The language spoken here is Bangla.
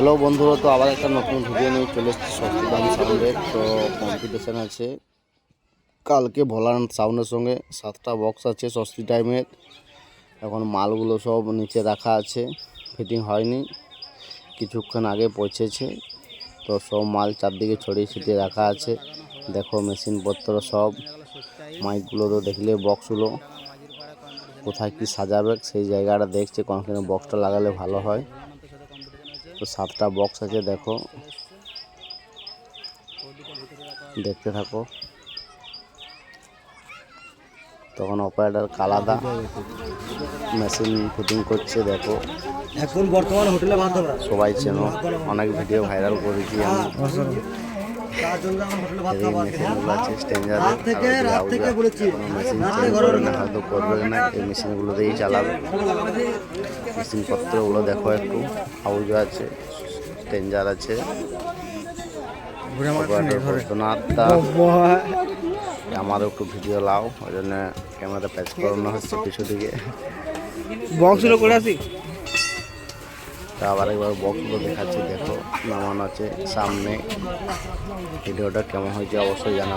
হ্যালো বন্ধুরা, তো আবার একটা নতুন ভিডিও নিয়ে চলে এসেছি শক্তিদান সাউন্ডের তো কম্পিটিশান আছে। কালকে ভোলানাথ সাউন্ডের সঙ্গে সাতটা বক্স আছে ষষ্ঠী টাইমের এখন মালগুলো সব নিচে রাখা আছে ফিটিং হয়নি। কিছুক্ষণ আগে পৌঁছেছে। তো সব মাল চারদিকে ছড়িয়ে ছিটিয়ে রাখা আছে। দেখো মেশিনপত্র সব। মাইকগুলো তো দেখলে বক্সগুলো কোথায় কি সাজাবে সেই জায়গাটা দেখছে। কোনখানে বক্সটা লাগালে ভালো হয়। তো সাতটা বক্স আছে দেখো। দেখতে থাকো। তখন অপারেটার কালাদা মেশিন ফিটিং করছে দেখো। এখন বর্তমান হোটেলে সবাই চেনো অনেক ভিডিও ভাইরাল করেছি আমি। তার জন্য আমরা হোটেলে ভাত এই খাব আজকে? মেশিনগুলো রাত থেকে রাত থেকে বলেছি মেশিন রাত চেঞ্জ থেকে ঘরে করবে না হয়তো করবে না এই মেশিনগুলো দিয়েই চালাবে। মেশিনপত্রগুলো দেখো একটু হাউজ আছে আছে। আমারও একটু ভিডিও লাও ওই জন্য ক্যামেরা প্যাচ করানো হচ্ছে পিছু দিকে। বক্সগুলো করে আসি? আবার একবার বক্সগুলো দেখাচ্ছি দেখো নামানো আছে সামনে। ভিডিওটা কেমন হয়েছে অবশ্যই জানাবে।